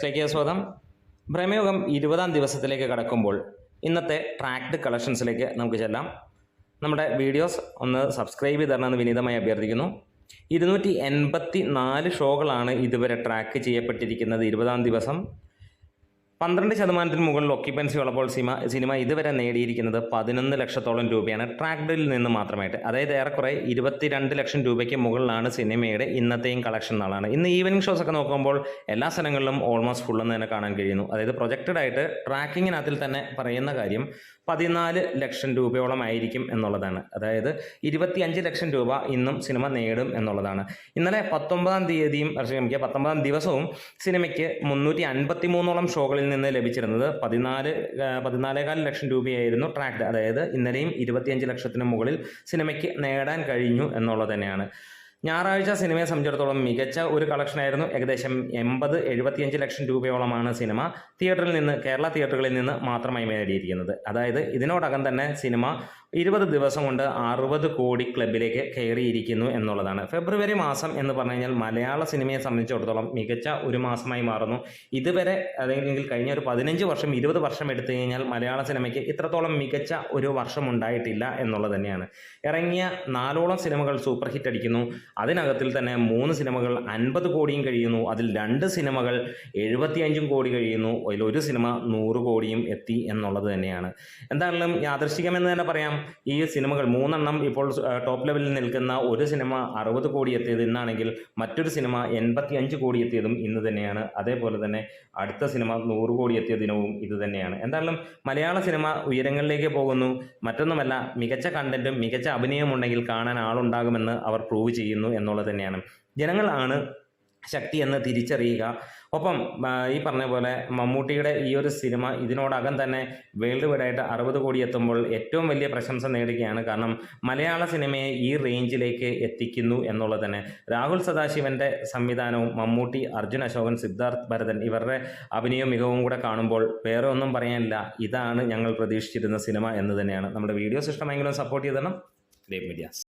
ലേക്ക് സ്വാഗതം. ഭ്രമയുഗം ഇരുപതാം ദിവസത്തിലേക്ക് കടക്കുമ്പോൾ ഇന്നത്തെ ട്രാക്ട് കളക്ഷൻസിലേക്ക് നമുക്ക് ചെല്ലാം. നമ്മുടെ വീഡിയോസ് ഒന്ന് സബ്സ്ക്രൈബ് ചെയ്ത് തരണമെന്ന് വിനീതമായി അഭ്യർത്ഥിക്കുന്നു. ഇരുന്നൂറ്റി എൺപത്തി നാല് ഷോകളാണ് ഇതുവരെ ട്രാക്ക് ചെയ്യപ്പെട്ടിരിക്കുന്നത് ഇരുപതാം ദിവസം. പന്ത്രണ്ട് ശതമാനത്തിന് മുകളിൽ ഒക്യുപ്പൻസി ഉള്ളപ്പോൾ സിനിമ സിനിമ ഇതുവരെ നേടിയിരിക്കുന്നത് പതിനൊന്ന് ലക്ഷത്തോളം രൂപയാണ്. ട്രാക്ഡിൽ നിന്ന് മാത്രമായിട്ട്. അതായത് ഏറെക്കുറെ ഇരുപത്തിരണ്ട് ലക്ഷം രൂപയ്ക്ക് മുകളിലാണ് സിനിമയുടെ ഇന്നത്തെയും കളക്ഷൻ നാളാണ്. ഇന്ന് ഈവനിങ് ഷോസ് ഒക്കെ നോക്കുമ്പോൾ എല്ലാ സ്ഥലങ്ങളിലും ഓൾമോസ്റ്റ് ഫുൾ എന്ന് തന്നെ കാണാൻ കഴിയുന്നു. അതായത് പ്രൊജക്റ്റഡ് ആയിട്ട് ട്രാക്കിങ്ങിനകത്തിൽ തന്നെ പറയുന്ന കാര്യം പതിനാല് ലക്ഷം രൂപയോളം ആയിരിക്കും എന്നുള്ളതാണ്. അതായത് ഇരുപത്തിയഞ്ച് ലക്ഷം രൂപ ഇന്നും സിനിമ നേടും എന്നുള്ളതാണ്. ഇന്നലെ പത്തൊമ്പതാം തീയതിയും പത്തൊമ്പതാം ദിവസവും സിനിമയ്ക്ക് മുന്നൂറ്റി അൻപത്തി മൂന്നോളം ഷോകളിൽ നിന്ന് ലഭിച്ചിരുന്നത് പതിനാല് പതിനാലേകാൽ ലക്ഷം രൂപയായിരുന്നു ട്രാക്ട്. അതായത് ഇന്നലെയും ഇരുപത്തിയഞ്ച് ലക്ഷത്തിന് മുകളിൽ സിനിമയ്ക്ക് നേടാൻ കഴിഞ്ഞു എന്നുള്ളത് തന്നെയാണ്. ഞായറാഴ്ച സിനിമയെ സംബന്ധിച്ചിടത്തോളം മികച്ച ഒരു കളക്ഷനായിരുന്നു ഏകദേശം എൺപത് എഴുപത്തിയഞ്ച് ലക്ഷം രൂപയോളമാണ് സിനിമ തിയേറ്ററിൽ നിന്ന് കേരള തിയേറ്ററുകളിൽ നിന്ന് മാത്രമായി നേടിയിരിക്കുന്നത്. അതായത് ഇതിനോടകം തന്നെ സിനിമ ഇരുപത് ദിവസം കൊണ്ട് അറുപത് കോടി ക്ലബിലേക്ക് കയറിയിരിക്കുന്നു എന്നുള്ളതാണ്. ഫെബ്രുവരി മാസം എന്ന് പറഞ്ഞു കഴിഞ്ഞാൽ മലയാള സിനിമയെ സംബന്ധിച്ചിടത്തോളം മികച്ച ഒരു മാസമായി മാറുന്നു. ഇതുവരെ അല്ലെങ്കിൽ കഴിഞ്ഞ ഒരു പതിനഞ്ച് വർഷം ഇരുപത് വർഷം എടുത്തു കഴിഞ്ഞാൽ മലയാള സിനിമയ്ക്ക് ഇത്രത്തോളം മികച്ച ഒരു വർഷം ഉണ്ടായിട്ടില്ല എന്നുള്ളത് തന്നെയാണ്. ഇറങ്ങിയ നാലോളം സിനിമകൾ സൂപ്പർ ഹിറ്റ് അടിക്കുന്നു. അതിനകത്തിൽ തന്നെ മൂന്ന് സിനിമകൾ അൻപത് കോടിയും കഴിയുന്നു. അതിൽ രണ്ട് സിനിമകൾ എഴുപത്തിയഞ്ചും കോടി കഴിയുന്നു. അതിൽ ഒരു സിനിമ നൂറ് കോടിയും എത്തി എന്നുള്ളത് തന്നെയാണ്. എന്തായാലും യാദർശികമെന്ന് തന്നെ പറയാം. ഈ സിനിമകൾ മൂന്നെണ്ണം ഇപ്പോൾ ടോപ്പ് ലെവലിൽ നിൽക്കുന്ന ഒരു സിനിമ അറുപത് കോടി എത്തിയത് ഇന്നാണെങ്കിൽ മറ്റൊരു സിനിമ എൺപത്തി അഞ്ച് കോടി എത്തിയതും ഇന്ന് തന്നെയാണ്. അതേപോലെ തന്നെ അടുത്ത സിനിമ നൂറ് കോടി എത്തിയ ദിനവും ഇത് തന്നെയാണ്. എന്തായാലും മലയാള സിനിമ ഉയരങ്ങളിലേക്ക് പോകുന്നു. മറ്റൊന്നുമല്ല മികച്ച കണ്ടന്റും മികച്ച അഭിനയവും ഉണ്ടെങ്കിൽ കാണാൻ ആളുണ്ടാകുമെന്ന് അവർ പ്രൂവ് ചെയ്യുന്നു എന്നുള്ളത് തന്നെയാണ്. ജനങ്ങളാണ് ശക്തി എന്ന് തിരിച്ചറിയുക. ഒപ്പം ഈ പറഞ്ഞ പോലെ മമ്മൂട്ടിയുടെ ഈ ഒരു സിനിമ ഇതിനോടകം തന്നെ വേൾഡ് വൈഡായിട്ട് അറുപത് കോടി എത്തുമ്പോൾ ഏറ്റവും വലിയ പ്രശംസ നേടുകയാണ്. കാരണം മലയാള സിനിമയെ ഈ റേഞ്ചിലേക്ക് എത്തിക്കുന്നു എന്നുള്ളത് തന്നെ. രാഹുൽ സദാശിവന്റെ സംവിധാനവും മമ്മൂട്ടി അർജുൻ അശോകൻ സിദ്ധാർത്ഥ് ഭരതൻ ഇവരുടെ അഭിനയവും മികവും കൂടെ കാണുമ്പോൾ വേറെ ഒന്നും പറയാനില്ല. ഇതാണ് ഞങ്ങൾ പ്രതീക്ഷിച്ചിരുന്ന സിനിമ എന്ന് തന്നെയാണ്. നമ്മുടെ വീഡിയോസ് ഇഷ്ടമെങ്കിലും സപ്പോർട്ട് ചെയ്തണം. Great medias.